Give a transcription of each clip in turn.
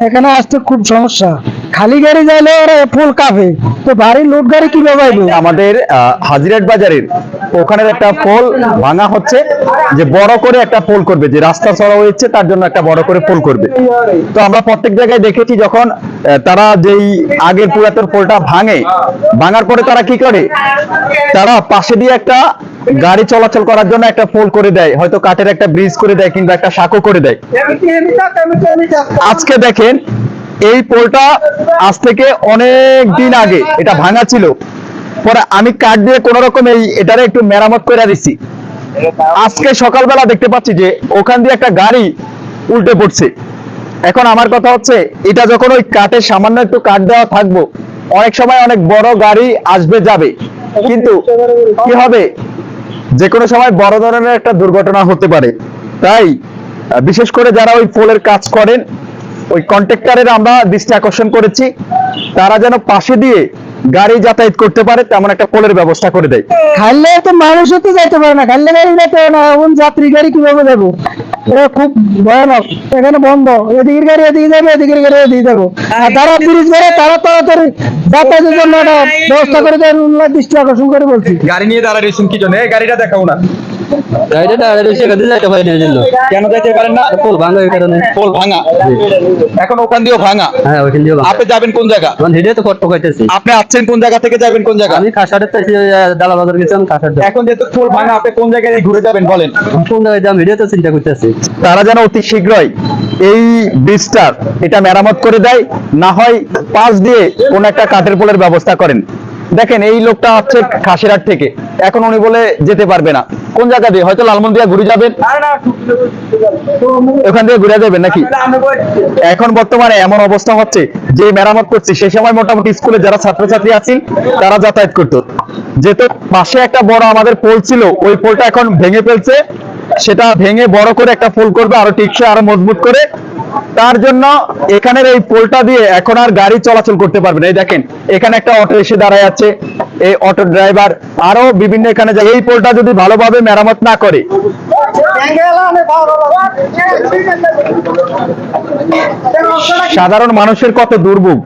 এখানে আসতে খুব সমস্যা। খালি গাড়ি যাইলে ওরা ফুল কাঁপে। তো ভারী লোড গাড়ি কীভাবে আইবে আমাদের হাজিরাট বাজারের ওখানের একটা পোল ভাঙা হচ্ছে যে বড় করে একটা পোল করবে, যে রাস্তা চড়া হয়েছে তার জন্য একটা বড় করে পোল করবে। তো আমরা প্রত্যেক জায়গায় দেখেছি যখন তারা যেই আগের পুরাতন পোলটা ভাঙে, ভাঙার পরে তারা কি করে? তারা পাশে দিয়ে একটা গাড়ি চলাচল করার জন্য একটা পোল করে দেয়, হয়তো কাঠের একটা ব্রিজ করে দেয় কিংবা একটা সাঁকো করে দেয়। আজকে দেখেন, এই পোলটা আজ থেকে অনেক দিন আগে এটা ভাঙা ছিল। পরে আমি কাঠ দিয়ে কোন রকম এই এটারে একটু মেরামত করে দিচ্ছি আজকে সকালবেলা দেখতে পাচ্ছি যে ওখান দিয়ে একটা গাড়ি উল্টে পড়ছে। এখন আমার কথা হচ্ছে, এটা যখন ওই কাঠের সামান্য একটু কাঠ দেওয়া থাকব, অনেক সময় অনেক বড় গাড়ি আসবে যাবে। কিন্তু কি হবে? যে কোনো সময় বড় ধরনের একটা দুর্ঘটনা হতে পারে। তাই বিশেষ করে যারা ওই পোলের কাজ করেন, ওই কন্ট্রাক্টরের আমরা দৃষ্টি আকর্ষণ করেছি, তারা যেন পাশে দিয়ে গাড়ি যাতায়াত করতে পারে, তেমন একটা পোলের ব্যবস্থা করে দেয়। খাইলে তো মানুষও তো যাইতে পারে না, খাইলে গাড়ি যাইতে পারে না যাত্রী গাড়ি কীভাবে যাব? এটা খুব ভয়ানক। এখানে বন্ধ। এদিকের গাড়ি এদিকে যাবে এদিকের গাড়ি এদিকে যাব। আর যারা ব্রিজ করে তারা তাড়াতাড়ি যাতায়াতের জন্য একটা ব্যবস্থা করে দেয় দৃষ্টি আকর্ষণ করে বলছি। গাড়ি নিয়ে দাঁড়া রয়েছেন কি জন্য? গাড়িটা দেখাও না। গাড়িটা দাঁড়ায় রয়েছে দিয়ে যাইতে পারি না জন্য। কেন যাইতে পারেন না? পোল ভাঙা এই কারণে। পোল ভাঙা। এখন ওখান দিয়েও ভাঙা। হ্যাঁ ওইখান দিয়ে আপনি যাবেন কোন জায়গা? এখন হেঁটে তো ফটো খাইতেছি আপনি আসছেন কোন জায়গা থেকে যাবেন কোন জায়গা? আমি খাসাড়ের তো ডালা বাজার গেছিলাম খাসার এখন যেহেতু পোল ভাঙা আপনি কোন জায়গায় ঘুরে যাবেন বলেন? কোন জায়গায় যাম হেঁটে তো চিন্তা করতেছি। তারা যেন অতি শীঘ্রই এই ব্রিজটার এটা মেরামত করে দেয় না হয় পাশ দিয়ে কোন একটা কাঠের পোলের ব্যবস্থা করেন। দেখেন এই লোকটা হচ্ছে খাসিরহাট থেকে। এখন উনি বলে যেতে পারবে না। কোন জায়গা দিয়ে? হয়তো লালমন্দিয়া ঘুরে যাবেন। ওখান দিয়ে ঘুরে যাবেন নাকি? এখন বর্তমানে এমন অবস্থা হচ্ছে, যে মেরামত করছে সেই সময় মোটামুটি স্কুলে যারা ছাত্রছাত্রী আছেন, তারা যাতায়াত করতো। যেহেতু পাশে একটা বড় আমাদের পোল ছিল, ওই পোলটা এখন ভেঙে ফেলছে। সেটা ভেঙে বড় করে একটা পোল করবে, আরও টিকসে আরও মজবুত করে তার জন্য এখানের এই পোলটা দিয়ে এখন আর গাড়ি চলাচল করতে পারবে না। এই দেখেন, এখানে একটা অটো এসে দাঁড়ায় আছে। এই অটো ড্রাইভার আরও বিভিন্ন এখানে যায়। এই পোলটা যদি ভালোভাবে মেরামত না করে, সাধারণ মানুষের কত দুর্ভোগ।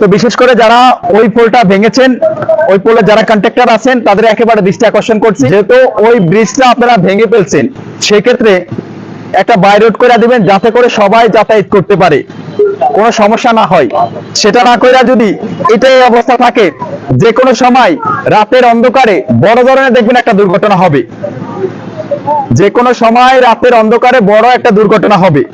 তো বিশেষ করে যারা ওই পোলটা ভেঙেছেন, ওই পোলে যারা কন্ট্রাক্টর আছেন, তাদের একেবারে দৃষ্টি আকর্ষণ করছি। যেহেতু ওই ব্রিজটা আপনারা ভেঙে ফেলছেন, সেক্ষেত্রে একটা বাই রোড করে দিবেন যাতে করে সবাই যাতায়াত করতে পারে। কোনো সমস্যা না হয়। সেটা না করে যদি এটাই অবস্থা থাকে যে কোনো সময় রাতের অন্ধকারে বড় ধরনের দেখবেন একটা দুর্ঘটনা হবে। যে কোনো সময় রাতের অন্ধকারে বড় একটা দুর্ঘটনা হবে।